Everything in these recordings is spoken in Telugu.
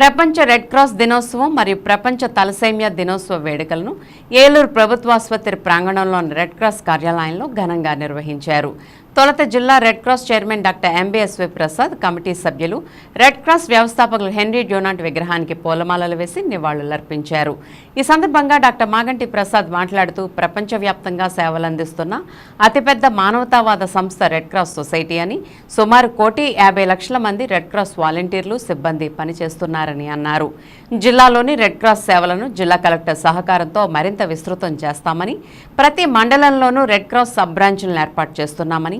ప్రపంచ రెడ్ క్రాస్ దినోత్సవం మరియు ప్రపంచ తలసేమియా దినోత్సవ వేడుకలను ఏలూరు ప్రభుత్వాసుపత్రి ప్రాంగణంలోని రెడ్ క్రాస్ కార్యాలయంలో ఘనంగా నిర్వహించారు. తొలత జిల్లా red cross chairman doctor MBSV Prasad committee సభ్యులు రెడ్ క్రాస్ వ్యవస్థాపకులు హెన్రీ డ్యూనాంట్ విగ్రహానికి పూలమాలలు వేసి నివాళులర్పించారు. ఈ సందర్భంగా డాక్టర్ మాగంటి ప్రసాద్ మాట్లాడుతూ ప్రపంచవ్యాప్తంగా సేవలందిస్తున్న అతిపెద్ద మానవతావాద సంస్థ రెడ్ క్రాస్ సొసైటీ అని సుమారు కోటి యాభై లక్షల మంది రెడ్ క్రాస్ వాలంటీర్లు సిబ్బంది పనిచేస్తున్నారని అన్నారు. జిల్లాలోని రెడ్ క్రాస్ సేవలను జిల్లా కలెక్టర్ సహకారంతో మరింత విస్తృతం చేస్తామని ప్రతి మండలంలోనూ రెడ్ క్రాస్ సబ్ బ్రాంచ్లను ఏర్పాటు చేస్తున్నామని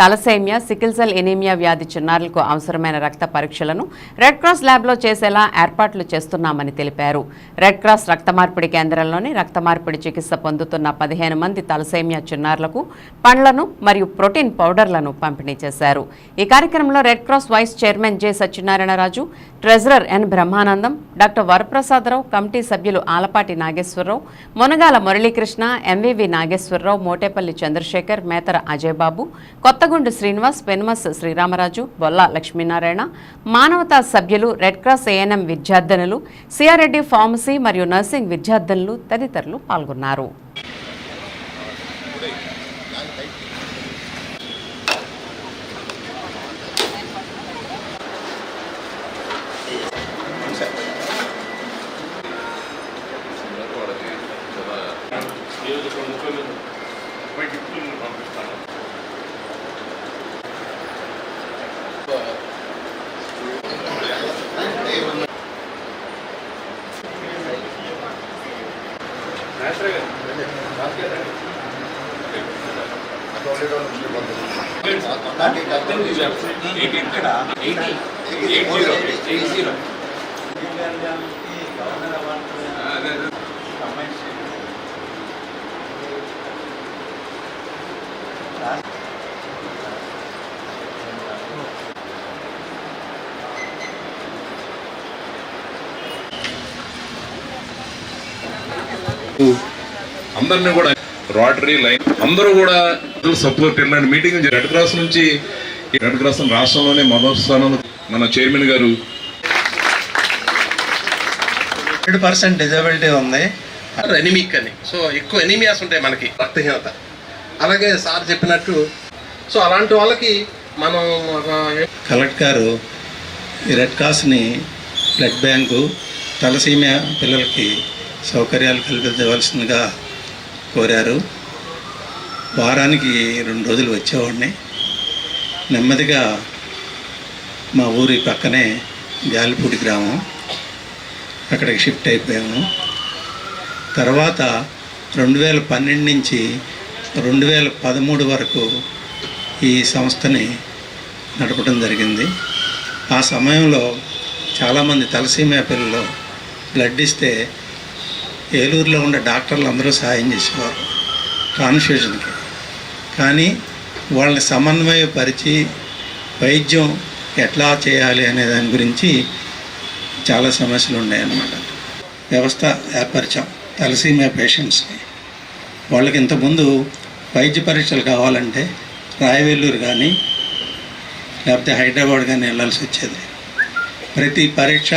తలసేమియా సికిల్ సెల్ ఎనీమియా వ్యాధి చిన్నారులకు అవసరమైన రక్త పరీక్షలను రెడ్ క్రాస్ ల్యాబ్లో చేసేలా ఏర్పాట్లు చేస్తున్నామని తెలిపారు. రెడ్ క్రాస్ రక్త మార్పిడి కేంద్రంలోని రక్త మార్పిడి చికిత్స పొందుతున్న పదిహేను మంది తలసేమియా చిన్నారులకు పండ్లను మరియు ప్రోటీన్ పౌడర్లను పంపిణీ చేశారు. ఈ కార్యక్రమంలో red cross vice chairman J Satyanarayanaraju treasurer N Brahmanandam doctor Varaprasadarao committee సభ్యులు ఆలపాటి నాగేశ్వరరావు మునగాల మురళీకృష్ణ ఎంవివి నాగేశ్వరరావు మోటేపల్లి చంద్రశేఖర్ మేతర అజయ్ బాబు కొత్తగుండు శ్రీనివాస్ పెనుమస్ శ్రీరామరాజు బొల్ల లక్ష్మీనారాయణ మానవతా సభ్యులు రెడ్ క్రాస్ ఏఎన్ఎం విద్యార్థినులు సిఆర్రెడ్డి ఫార్మసీ మరియు నర్సింగ్ విద్యార్థినులు తదితరులు పాల్గొన్నారు. ఈరోజు ముప్పై మంది ముప్పై గిఫ్ట్లు పంపిస్తాను. అందరినీ కూడా రోటరీ లైన్ అందరూ కూడా సపోర్ట్ ఇలాంటి మీటింగ్ రెడ్ క్రాస్ నుంచి ఈ రెడ్ క్రాస్ రాష్ట్రంలోనే మొదటి స్థానంలో మన చైర్మన్ గారు హండ్రెడ్ పర్సెంట్ డిజబిలిటీ ఉంది. ఎనిమిక్ అని. సో ఎక్కువ ఎనీమియాస్ ఉంటాయి మనకి. రక్తహీనత. అలాగే సార్ చెప్పినట్టు సో అలాంటి వాళ్ళకి మనం ఒక కలెక్టర్ గారు ఈ రెడ్ క్రాస్ని బ్లడ్ బ్యాంకు తలసీమియా పిల్లలకి సౌకర్యాలు కల్పించవలసిందిగా కోరారు. వారానికి రెండు రోజులు వచ్చేవాడిని. నెమ్మదిగా మా ఊరి పక్కనే గాలిపూడి గ్రామం. అక్కడికి షిఫ్ట్ అయిపోయాము. తర్వాత రెండు వేల పన్నెండు నుంచి రెండు వేల పదమూడు వరకు ఈ సంస్థని నడపడం జరిగింది. ఆ సమయంలో చాలామంది తలసీమియా పిల్లలు బ్లడ్ ఇస్తే ఏలూరులో ఉండే డాక్టర్లు అందరూ సహాయం చేసేవారు. ట్రాన్స్ఫ్యూజన్కి. కానీ వాళ్ళని సమన్వయపరిచి వైద్యం ఎట్లా చేయాలి అనే దాని గురించి చాలా సమస్యలు ఉన్నాయన్నమాట. వ్యవస్థ ఏర్పరిచాం తలసీమియా పేషెంట్స్కి. వాళ్ళకి ఇంతకుముందు వైద్య పరీక్షలు కావాలంటే రాయవెల్లూరు కానీ లేకపోతే హైదరాబాద్ కానీ వెళ్ళాల్సి వచ్చేది. ప్రతి పరీక్ష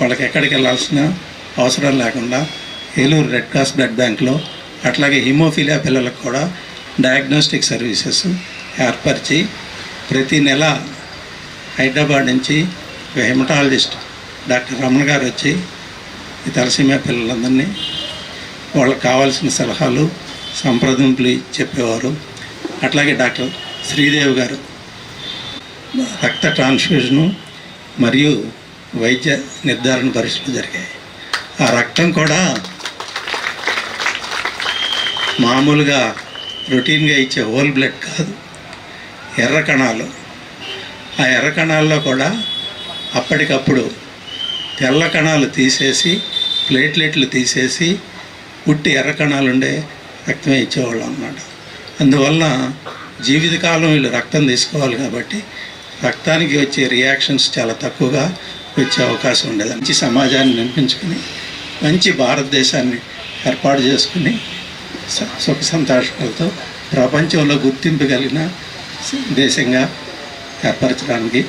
వాళ్ళకి ఎక్కడికి వెళ్ళాల్సిన అవసరం లేకుండా ఏలూరు రెడ్ క్రాస్ బ్లడ్ బ్యాంక్లో అట్లాగే హిమోఫీలియా పిల్లలకు కూడా డయాగ్నోస్టిక్ సర్వీసెస్ ఏర్పరిచి ప్రతి నెల హైదరాబాద్ నుంచి ఒక హెమటాలజిస్ట్ డాక్టర్ రమణ గారు వచ్చి ఈ తలసీమియా పిల్లలందరినీ వాళ్ళకి కావాల్సిన సలహాలు సంప్రదింపులు చెప్పేవారు. అట్లాగే డాక్టర్ శ్రీదేవి గారు. రక్త ట్రాన్స్ఫ్యూజను మరియు వైద్య నిర్ధారణ పరీక్షలు జరిగాయి. ఆ రక్తం కూడా మామూలుగా రొటీన్గా ఇచ్చే హోల్ బ్లడ్ కాదు ఎర్ర కణాలు. ఆ ఎర్ర కణాల్లో కూడా అప్పటికప్పుడు తెల్ల కణాలు తీసేసి ప్లేట్లెట్లు తీసేసి పుట్టి ఎర్ర కణాలు ఉండే రక్తమే ఇచ్చేవాళ్ళం అన్నమాట. అందువలన జీవితకాలం వీళ్ళు రక్తం తీసుకోవాలి కాబట్టి రక్తానికి వచ్చే రియాక్షన్స్ చాలా తక్కువగా వచ్చే అవకాశం ఉండేది. మంచి సమాజాన్ని నిర్మించుకుని మంచి భారతదేశాన్ని ఏర్పాటు చేసుకుని సుఖ సంతోషాలతో ప్రపంచంలో గుర్తింపు కలిగిన దేశంగా ఏర్పరచడానికి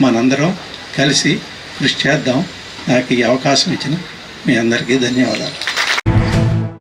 మనందరం కలిసి కృషి చేద్దాం. నాకు ఈ అవకాశం ఇచ్చిన మీ అందరికీ ధన్యవాదాలు.